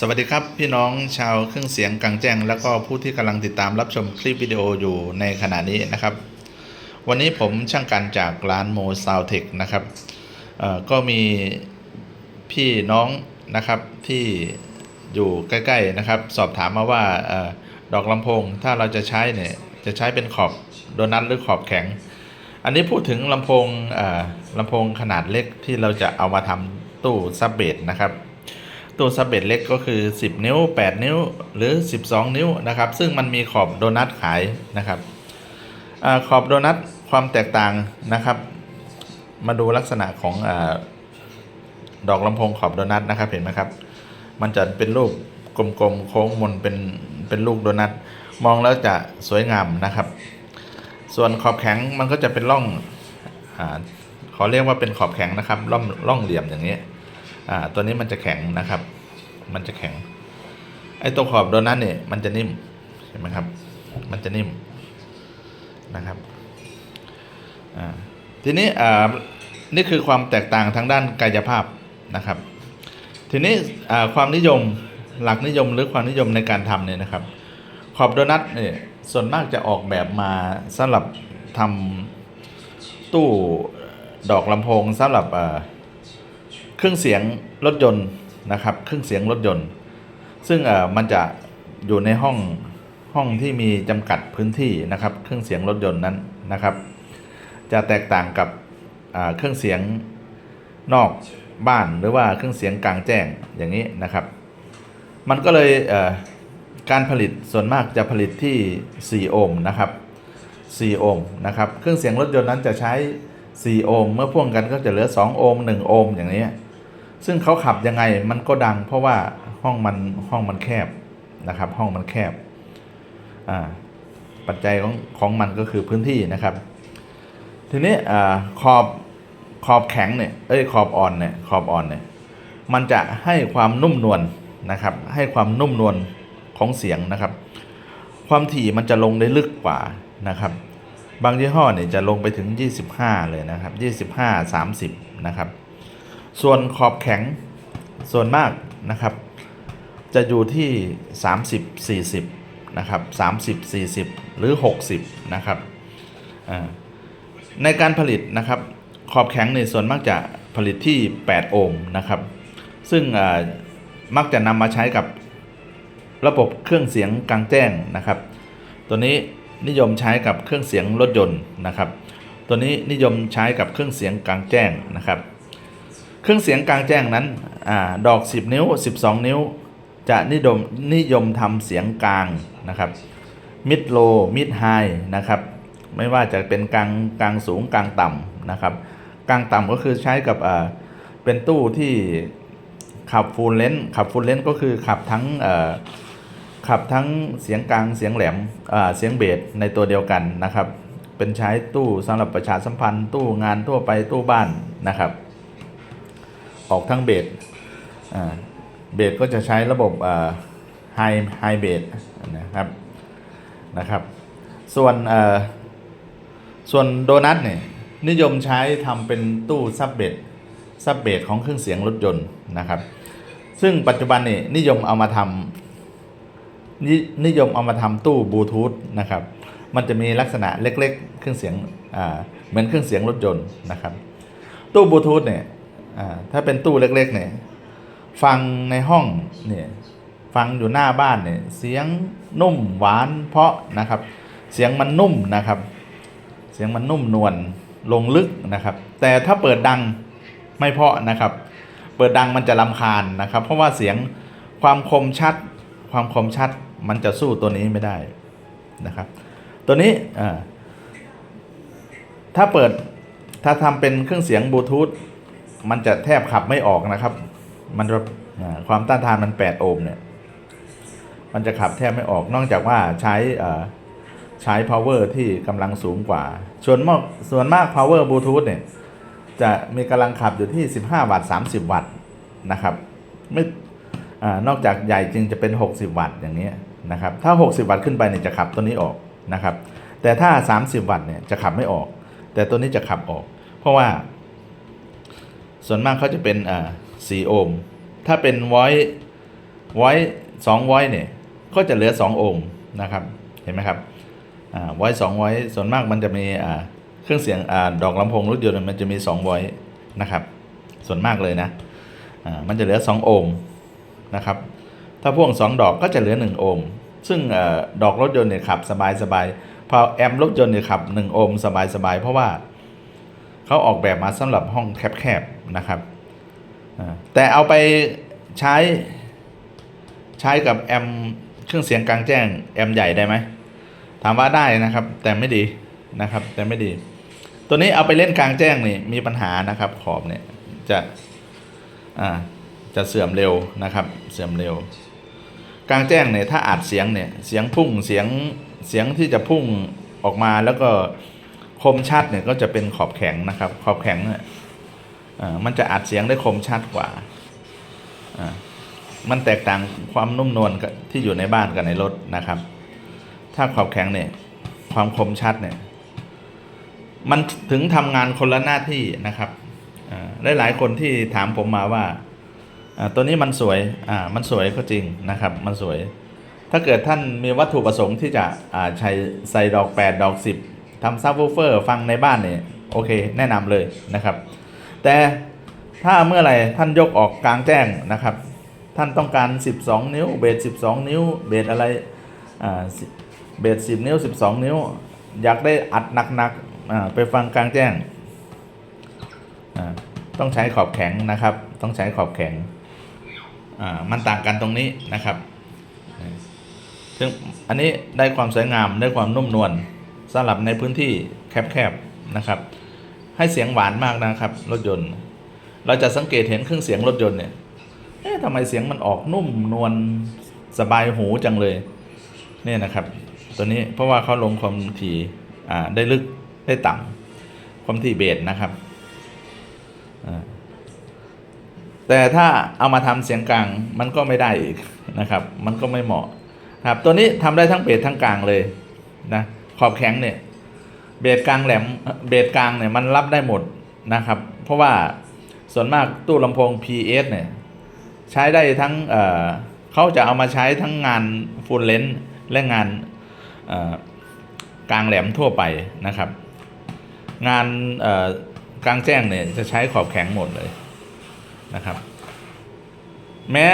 สวัสดีครับพี่น้องชาวเครื่องเสียงกลางแจ้ง แล้วก็ผู้ที่กำลังติดตามรับชมคลิปวิดีโออยู่ในขณะนี้นะครับ วันนี้ผมช่างกันจากร้านโมซาวเทคนะครับก็มีพี่น้องนะครับที่อยู่ใกล้ๆนะครับ สอบถามมาว่าออดอกลำโพงถ้าเราจะใช้เนี่ยจะใช้เป็นขอบโดนัทหรือขอบแข็ง อันนี้พูดถึงลำโพงลำโพงขนาดเล็กที่เราจะเอามาทำตู้ซับเบสนะครับ ตัวซับเบตเล็กก็คือ 10 นิ้ว 8 นิ้ว หรือ 12 นิ้วนะครับ ซึ่งมันมีขอบโดนัทขายนะครับอขอบโดนัทความแตกต่างนะครับ มาดูลักษณะของอดอกลำโพงขอบโดนัทนะครับเห็นไหมครับ มันจะเป็นรูปกลมๆโค้งมนเป็นเป็นลูกโดนัทมองแล้วจะสวยงามนะครับ ส่วนขอบแข็งมันก็จะเป็นร่องอขอเรียกว่าเป็นขอบแข็งนะครับร่องร่องเหลี่ยมอย่างนี้ อ่าตัวนี้มันจะแข็งนะครับ มันจะแข็ง ไอ้ตัวขอบโดนัทเนี่ยมันจะนิ่มเห็นไหมครับ มันจะนิ่มนะครับอ่าทีนี้อ่านี่คือความแตกต่างทางด้านกายภาพนะครับ ทีนี้อ่าความนิยมหลักนิยมหรือความนิยมในการทำเนี่ยนะครับ ขอบโดนัทเนี่ยส่วนมากจะออกแบบมาสำหรับทำตู้ดอกลำโพงสำหรับอ่า เครื่องเสียงรถยนต์นะครับ เครื่องเสียงรถยนต์ ซึ่งเอ่อมันจะอยู่ในห้องห้องที่มีจำกัดพื้นที่นะครับ เครื่องเสียงรถยนต์นั้นนะครับ จะแตกต่างกับเครื่องเสียงนอกบ้านหรือว่าเครื่องเสียงกลางแจ้งอย่างนี้นะครับ มันก็เลยเการผลิตส่วนมากจะผลิตที่ 4 โอห์มนะครับ 4 โอห์มนะครับ เครื่องเสียงรถยนต์นั้นจะใช้ 4 โอห์มเมื่อพ่วงกันก็จะเหลือ 2 โอห์ม 1 โอห์มอย่างนี้ ซึ่งเขาขับยังไงมันก็ดัง เพราะว่าห้องมันห้องมันแคบนะครับ ห้องมันแคบอ่าปัจจัยของของมันก็คือพื้นที่นะครับ ทีนี้อขอบขอบแข็งเนี่ยเอ้ยขอบอ่อนเนี่ยขอบอ่อนเนี่ยมันจะให้ความนุ่มนวลนะครับ ให้ความนุ่มนวลของเสียงนะครับ ความถี่มันจะลงได้ลึกกว่านะครับ บางยี่ห้อเนี่ยจะลงไปถึง 25 เลยนะครับ 25 30 นะครับ ส่วนขอบแข็งส่วนมากนะครับ จะอยู่ที่ 30 40 นะครับ 30 40 หรือ 60 นะครับในการผลิตนะครับ ขอบแข็งในส่วนมากจะผลิตที่ 8 โอห์มนะครับ ซึ่งมักจะนำมาใช้กับระบบเครื่องเสียงกลางแจ้งนะครับ ตัวนี้นิยมใช้กับเครื่องเสียงรถยนต์นะครับ ตัวนี้นิยมใช้กับเครื่องเสียงกลางแจ้งนะครับ เครื่องเสียงกลางแจ้งนั้นอดอก 10 นิ้ว 12 นิ้ว จะนิยมนิยมทำเสียงกลางนะครับมิดโลมิดไฮนะครับไม่ว่าจะเป็นกลางกลางสูงกลางต่ำนะครับกลางต่ำก็คือใช้กับเป็นตู้ที่ขับฟูลเลนขับฟูลเลนก็คือขับทั้งขับทั้งเสียงกลางเสียงแหลมเสียงเบสในตัวเดียวกันนะครับ เป็นใช้ตู้สำหรับประชาสัมพันธ์ ตู้งานทั่วไปตู้บ้านนะครับ ออกทั้งเบสเบสก็จะใช้ระบบไฮไฮเบสนะครับนะครับ ส่วนส่วนโดนัทเนี่ยนิยมใช้ทำเป็นตู้ซับเบสซับเบสของเครื่องเสียงรถยนต์นะครับ ซึ่งปัจจุบันนี่นิยมเอามาทำนินิยมเอามาทำตู้บลูทูธนะครับ มันจะมีลักษณะเล็กๆ เครื่องเสียงเหมือนเครื่องเสียงรถยนต์นะครับ ตู้บลูทูธเนี่ย ถ้าเป็นตู้เล็กๆเนี่ยฟังในห้องเนี่ยฟังอยู่หน้าบ้านเนี่ยเสียงนุ่มหวานเพาะนะครับ เสียงมันนุ่มนะครับ เสียงมันนุ่มนวลลงลึกนะครับ แต่ถ้าเปิดดังไม่เพาะนะครับ เปิดดังมันจะลำคาญนะครับ เพราะว่าเสียงความคมชัด ความคมชัดมันจะสู้ตัวนี้ไม่ได้นะครับ ตัวนี้อ่าถ้าเปิดถ้าทำเป็นเครื่องเสียงบลูทูธ มันจะแทบขับไม่ออกนะครับ มันจะความต้านทานมัน 8 โอห์มเนี่ย มันจะขับแทบไม่ออก นอกจากว่าใช้ใช้ power ที่กำลังสูงกว่า ส่วนมากส่วนมาก power bluetooth เนี่ย จะมีกำลังขับอยู่ที่ 15 วัตต์ 30 วัตต์นะครับ ไม่อนอกจากใหญ่จึงจะเป็น 60 วัตต์อย่างนี้นะครับ ถ้า 60 วัตต์ขึ้นไปเนี่ยจะขับตัวนี้ออกนะครับ แต่ถ้า 30 วัตต์เนี่ยจะขับไม่ออก แต่ตัวนี้จะขับออก เพราะว่า ส่วนมากเขาจะเป็นอ่า4โอห์มถ้าเป็น voice ไว้สองไว้เนี่ยก็จะเหลือสองโอห์มนะครับเห็นไหมครับอ่าไว้สองไว้ส่วนมากมันจะมีอ่าเครื่องเสียงอ่าดอกลำโพงรถยนต์มันจะมีสองไว้นะครับ ส่วนมากเลยนะอ่ามันจะเหลือสองโอห์มนะครับถ้าพ่วงสองดอกก็จะเหลือหนึ่งโอห์มซึ่งออดอกรถยนต์เนี่ยขับสบายสบายพอแอมป์รถยนต์เนี่ยขับหนึ่งโอห์มสบายสบายเพราะว่าเขาออกแบบมาสำหรับห้องแคบๆ นะครับ แต่เอาไปใช้ใช้กับแอมเครื่องเสียงกลางแจ้งแอมใหญ่ได้ไหมถามว่าได้นะครับ แต่ไม่ดีนะครับ แต่ไม่ดี ตัวนี้เอาไปเล่นกลางแจ้งนี่มีปัญหานะครับ ขอบเนี่ยจะอ่าจะเสื่อมเร็วนะครับ เสื่อมเร็ว กลางแจ้งเนี่ยถ้าอัดเสียงเนี่ยเสียงพุ่งเสียงเสียงที่จะพุ่งออกมาแล้วก็คมชัดเนี่ยก็จะเป็นขอบแข็งนะครับ ขอบแข็งเนี่ย มันจะอัดเสียงได้คมชัดกว่า มันแตกต่างความนุ่มนวลที่อยู่ในบ้านกับในรถนะครับ ถ้าขอบแข็งเนี่ยความคมชัดเนี่ยมันถึงทำงานคนละหน้าที่นะครับอ่าหลายคนที่ถามผมมาว่าตัวนี้มันสวยมันสวยก็จริงนะครับ มันสวย ถ้าเกิดท่านมีวัตถุประสงค์ที่จะใช้ใส่ดอก 8 ดอก 10ทำซับวูเฟอร์ฟังในบ้านเนี่ยโอเค แนะนำเลยนะครับ แต่ถ้าเมื่อไหร่ท่านยกออกกลางแจ้งนะครับ ท่านต้องการ 12 นิ้ว เบส12 นิ้ว เบสอะไรเบส10 นิ้ว 12 นิ้ว อยากได้อัดหนักๆไปฟังกลางแจ้ง ต้องใช้ขอบแข็งนะครับ ต้องใช้ขอบแข็งมันต่างกันตรงนี้นะครับซึ่งอันนี้ได้ความสวยงามได้ความนุ่มนวลสำหรับในพื้นที่แคบๆนะครับ ให้เสียงหวานมากนะครับ รถยนต์ เราจะสังเกตเห็นเครื่องเสียงรถยนต์เนี่ยเอ๊ะทำไมเสียงมันออกนุ่มนวลสบายหูจังเลยเนี่ยนะครับ ตัวนี้เพราะว่าเขาลงความถี่อ่าได้ลึกได้ต่ำความถี่เบสนะครับอ่าแต่ถ้าเอามาทำเสียงกลางมันก็ไม่ได้อีกนะครับ มันก็ไม่เหมาะครับตัวนี้ทำได้ทั้งเบสทั้งกลางเลยนะขอบแข็งเนี่ย เบสกลางแหลมเบสกลางเนี่ยมันรับได้หมดนะครับ เพราะว่าส่วนมากตู้ลำโพง PS เนี่ยใช้ได้ทั้งเเขาจะเอามาใช้ทั้งงานฟูลเลนและงานกลางแหลมทั่วไปนะครับ งานกลางแจ้งเนี่ยจะใช้ขอบแข็งหมดเลยนะครับ แม้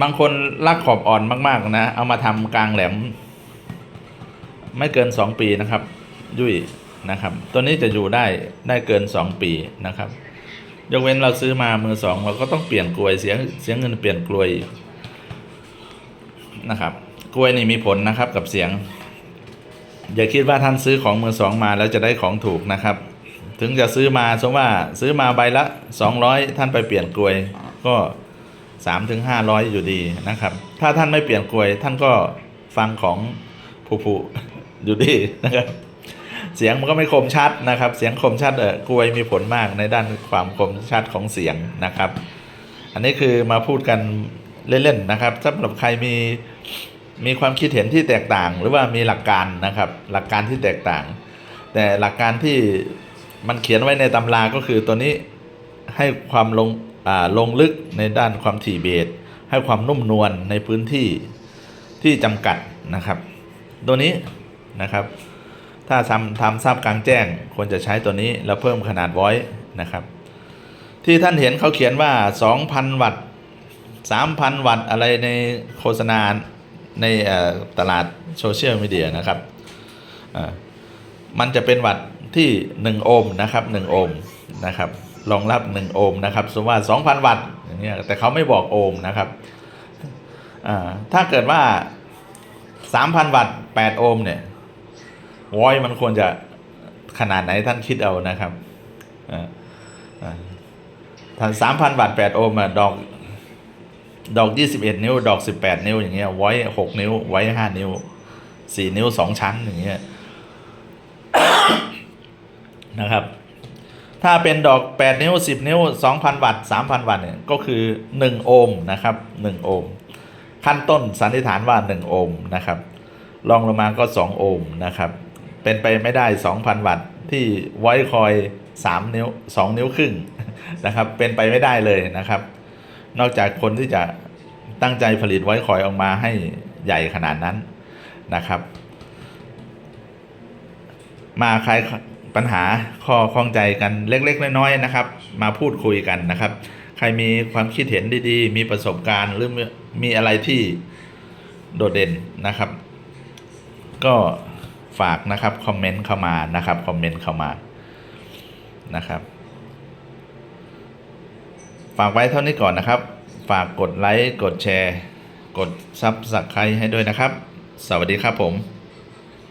บางคนรักขอบอ่อนมาก ๆ นะ เอามาทำกลางแหลม ไม่เกิน 2 ปีนะครับยุ่ยนะครับ ตัวนี้จะอยู่ได้ได้เกิน 2 ปีนะครับ ยกเว้นเราซื้อมามือสองเราก็ต้องเปลี่ยนกลวยเสียเสียเงินเปลี่ยนกลวยนะครับกลวยนี่มีผลนะครับกับเสียง อย่าคิดว่าท่านซื้อของมือสองมาแล้วจะได้ของถูกนะครับ ถึงจะซื้อมาสมมติว่าซื้อมาใบละ 200 ท่านไปเปลี่ยนกลวยก็3ถึง500 อยู่ดีนะครับ ถ้าท่านไม่เปลี่ยนกลวย ท่านก็ฟังของผู้ๆ อยู่ดีนะครับ เสียงมันก็ไม่คมชัดนะครับ เสียงคมชัดเออกลวยมีผลมากในด้านความคมชัดของเสียงนะครับ อันนี้คือมาพูดกันเล่นๆนะครับสำหรับใครมีมีความคิดเห็นที่แตกต่าง หรือว่ามีหลักการนะครับ หลักการที่แตกต่าง แต่หลักการที่มันเขียนไว้ในตำราก็คือตัวนี้ให้ความลงอ่าลงลึกในด้านความถี่เบสให้ความนุ่มนวลในพื้นที่ที่จำกัดนะครับ ตัวนี้ นะครับ ถ้าทำทำซับกลางแจ้งควรจะใช้ตัวนี้แล้วเพิ่มขนาดไว้นะครับ ที่ท่านเห็นเขาเขียนว่า 2,000 วัตต์ 3,000 วัตต์อะไรในโฆษณาในตลาดโซเชียลมีเดียนะครับอ่ามันจะเป็นวัตต์ที่ 1 โอห์มนะครับ 1 โอห์มนะครับรองรับ 1 โอห์มนะครับสมมติว่า 2,000 วัตต์อย่างเงี้ยแต่เขาไม่บอกโอห์มนะครับอ่าถ้าเกิดว่า 3,000 วัตต์ 8 โอห์มเนี่ย วอยมันควรจะขนาดไหนท่านคิดเอานะครับอ่าอ่าถ้าสามพันวัตต์แปดโอมดอกดอกยี่สิบเอ็ดนิ้ว ดอกสิบแปดนิ้วอย่างเงี้ยไว้หกนิ้ว ไว้ห้านิ้วสี่นิ้วสองชั้นอย่างเงี้ยนะครับ ถ้าเป็นดอกแปดนิ้วสิบนิ้วสองพันวัตต์สามพันวัตต์เนี่ยก็คือหนึ่งโอห์มนะครับหนึ่งโอห์มขั้นต้นสันนิษฐานว่าหนึ่งโอห์มนะครับลองลงมาก็สองโอห์มนะครับ เป็นไปไม่ได้ 2,000 วัตต์ที่ไว้คอย 3 นิ้ว 2 นิ้วครึ่งนะครับ เป็นไปไม่ได้เลยนะครับ นอกจากคนที่จะตั้งใจผลิตไว้คอยออกมาให้ใหญ่ขนาดนั้นนะครับ มาใครปัญหาข้อข้องใจกันเล็ก ๆ น้อยๆนะครับ มาพูดคุยกันนะครับ ใครมีความคิดเห็นดีๆ มีประสบการณ์หรือมีอะไรที่โดดเด่นนะครับ ก็ ฝากนะครับคอมเมนต์เข้ามานะครับคอมเมนต์เข้ามานะครับฝากไว้เท่านี้ก่อนนะครับ ฝากกดไลค์ กดแชร์ กดซับสไครต์ให้ด้วยนะครับ สวัสดีครับผม